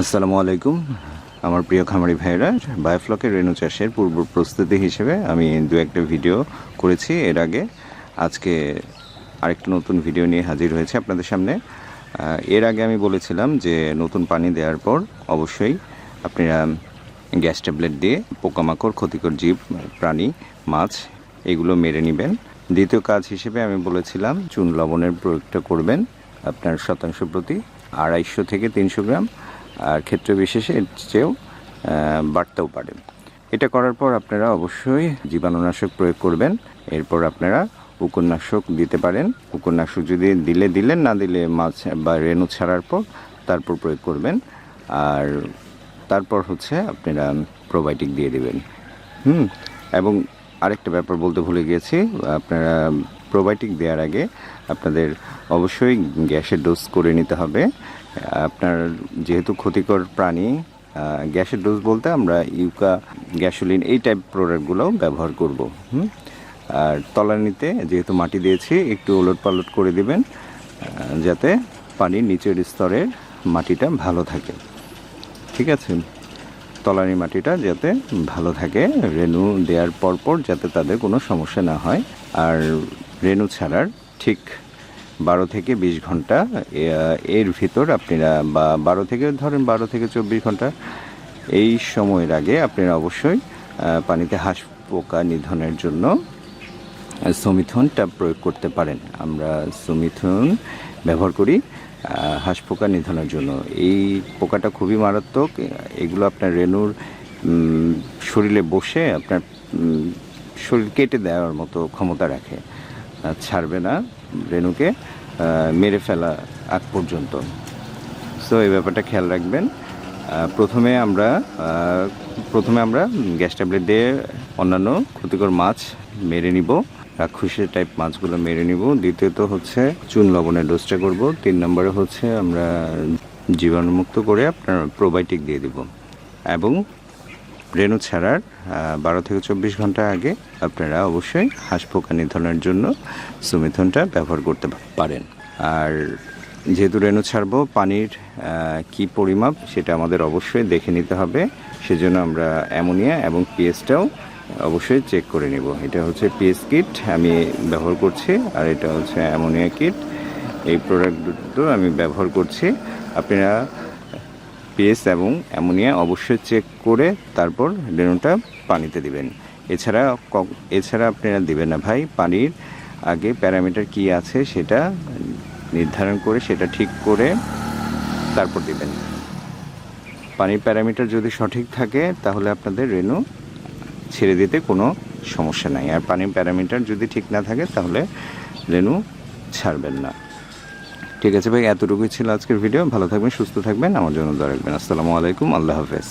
আসসালামু আলাইকুম। আমার প্রিয় খামারি ভাইরা বায়োফ্লকের রেণু চাষের পূর্ব প্রস্তুতি হিসেবে আমি দু একটা ভিডিও করেছি এর আগে। আজকে আরেকটা নতুন ভিডিও নিয়ে হাজির হয়েছে আপনাদের সামনে। এর আগে আমি বলেছিলাম যে নতুন পানি দেওয়ার পর অবশ্যই আপনারা গ্যাস ট্যাবলেট দিয়ে পোকামাকড়, ক্ষতিকর জীব, প্রাণী, মাছ এগুলো মেরে নেবেন। দ্বিতীয় কাজ হিসেবে আমি বলেছিলাম, চুন লবণের প্রয়োগটা করবেন আপনার শতাংশ প্রতি আড়াইশো থেকে তিনশো গ্রাম। আর ক্ষেত্র বিশেষে এর চেয়েও বাড়তেও পারে। এটা করার পর আপনারা অবশ্যই জীবাণুনাশক প্রয়োগ করবেন। এরপর আপনারা উপন্যাসক দিতে পারেন। উপন্যাসক যদি দিলে দিলেন, না দিলে মাছ বা রেণু ছাড়ার পর তারপর প্রয়োগ করবেন। আর তারপর হচ্ছে আপনারা প্রোবায়োটিক দিয়ে দেবেন। হুম, এবং আরেকটা ব্যাপার বলতে ভুলে গিয়েছি। আপনারা প্রোবায়োটিক দেওয়ার আগে আপনাদের অবশ্যই গ্যাসের ডোজ করে নিতে হবে। আপনার যেহেতু ক্ষতিকর প্রাণী গ্যাসের ডোজ বলতে আমরা ইউকা, গ্যাসোলিন এই টাইপ প্রোডাক্টগুলোও ব্যবহার করব। হুম? আর তলানিতে যেহেতু মাটি দিয়েছি, একটু ওলট পালট করে দিবেন যাতে পানির নিচের স্তরের মাটিটা ভালো থাকে। ঠিক আছে? তলানি মাটিটা যাতে ভালো থাকে, রেণু দেওয়ার পরপর যাতে তাদের কোনো সমস্যা না হয়। আর রেণু ছাড়ার ঠিক বারো থেকে বিশ ঘণ্টা এর ভিতর আপনারা বা বারো থেকে, ধরেন বারো থেকে চব্বিশ ঘণ্টা, এই সময়ের আগে আপনারা অবশ্যই পানিতে হাঁস পোকা নিধনের জন্য সমিথনটা প্রয়োগ করতে পারেন। আমরা সমিথন ব্যবহার করি হাঁস পোকা নিধনের জন্য। এই পোকাটা খুবই মারাত্মক, এগুলো আপনার রেণুর শরীরে বসে আপনার শরীর কেটে দেওয়ার মতো ক্ষমতা রাখে। ছাড়বে না রেণুকে মেরে ফেলা আগ পর্যন্ত। সো এই ব্যাপারটা খেয়াল রাখবেন। প্রথমে আমরা প্রথমে আমরা গ্যাস ট্যাবলেট দিয়ে অন্যান্য ক্ষতিকর মাছ মেরে নিব। রাক্ষসের টাইপ মাছগুলো মেরে নিব। দ্বিতীয়ত হচ্ছে চুন লবণের ডোজটা করব। তিন নম্বরে হচ্ছে আমরা জীবাণুমুক্ত করে আপনার প্রোবায়োটিক দিয়ে দিব। এবং রেণু ছাড়ার বারো থেকে চব্বিশ ঘণ্টা আগে আপনারা অবশ্যই হাঁস পোকা নিধনের জন্য সুমিথনটা ব্যবহার করতে পারেন। আর যেহেতু রেণু ছাড়বো, পানির কি পরিমাপ সেটা আমাদের অবশ্যই দেখে নিতে হবে। সেজন্য আমরা অ্যামোনিয়া এবং পিএসটাও অবশ্যই চেক করে নেব। এটা হচ্ছে পিএস কিট আমি ব্যবহার করছি, আর এটা হচ্ছে অ্যামোনিয়া কিট। এই প্রোডাক্ট দুটো আমি ব্যবহার করছি। আপনারা পিএস এবং অ্যামোনিয়া অবশ্যই চেক করে তারপর রেণুটা পানিতে দিবেন। এছাড়া এছাড়া আপনারা দিবেন না ভাই, পানির আগে প্যারামিটার কি আছে সেটা নির্ধারণ করে সেটা ঠিক করে তারপর দিবেন। পানির প্যারামিটার যদি সঠিক থাকে তাহলে আপনাদের রেণু ছেড়ে দিতে কোনো সমস্যা নাই। আর পানির প্যারামিটার যদি ঠিক না থাকে তাহলে রেণু ছাড়বেন না। ঠিক আছে ভাই, এতটুকুই ছিল আজকের ভিডিও ভালো থাকবেন, সুস্থ থাকবেন। আমার জন্য দোয়া রাখবেন। আসসালামু আলাইকুম, আল্লাহ হাফেজ।